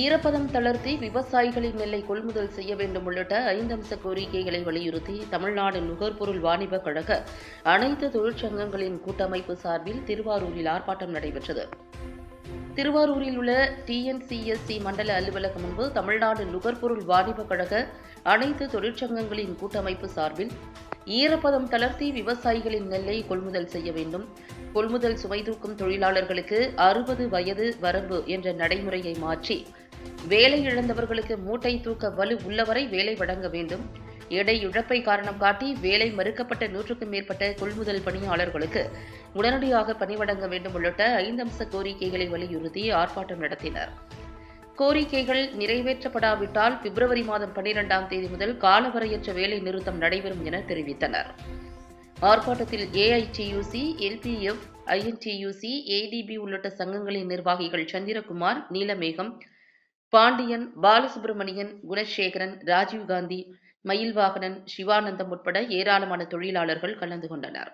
ஈரப்பதம் தளர்த்தி விவசாயிகளின் நெல்லை கொள்முதல் செய்ய வேண்டும் உள்ளிட்ட ஐந்து அம்ச கோரிக்கைகளை வலியுறுத்தி தமிழ்நாடு நுகர்பொருள் வாணிப கழக அனைத்து தொழிற்சங்கங்களின் கூட்டமைப்பு சார்பில் திருவாரூரில் ஆர்ப்பாட்டம் நடைபெற்றது. திருவாரூரில் உள்ள டிஎன்சிஎஸ்சி மண்டல அலுவலகம் முன்பு தமிழ்நாடு நுகர்பொருள் வாணிப கழக அனைத்து தொழிற்சங்கங்களின் கூட்டமைப்பு சார்பில் ஈரப்பதம் தளர்த்தி விவசாயிகளின் நெல்லை கொள்முதல் செய்ய வேண்டும். கொள்முதல் சுமை தூக்கும் தொழிலாளர்களுக்கு அறுபது வயது வரம்பு என்ற நடைமுறையை மாற்றி வேலை இழந்தவர்களுக்கு மூட்டை தூக்க வலு உள்ளவரை வேலை வழங்க வேண்டும். எடை இழப்பை காரணம் காட்டி வேலை மறுக்கப்பட்ட நூற்றுக்கும் மேற்பட்ட கொள்முதல் பணியாளர்களுக்கு உடனடியாக பணி வழங்க வேண்டும் உள்ளிட்ட ஐந்து அம்ச கோரிக்கைகளை வலியுறுத்தி ஆர்ப்பாட்டம் நடத்தினர். கோரிக்கைகள் நிறைவேற்றப்படாவிட்டால் பிப்ரவரி மாதம் பனிரெண்டாம் தேதி முதல் காலவரையற்ற வேலை நிறுத்தம் நடைபெறும் என தெரிவித்தனர். ஆர்ப்பாட்டத்தில் ஏஐடியூசி எல்பிஎஃப் ஐஎன்டியூசி ஏடிபி உள்ளிட்ட சங்கங்களின் நிர்வாகிகள் சந்திரகுமார் நீலமேகம் பாண்டியன் பாலசுப்ரமணியன் குணசேகரன் ராஜீவ்காந்தி மயில்வாகனன் சிவானந்தம் உட்பட ஏராளமான தொழிலாளர்கள் கலந்து கொண்டனர்.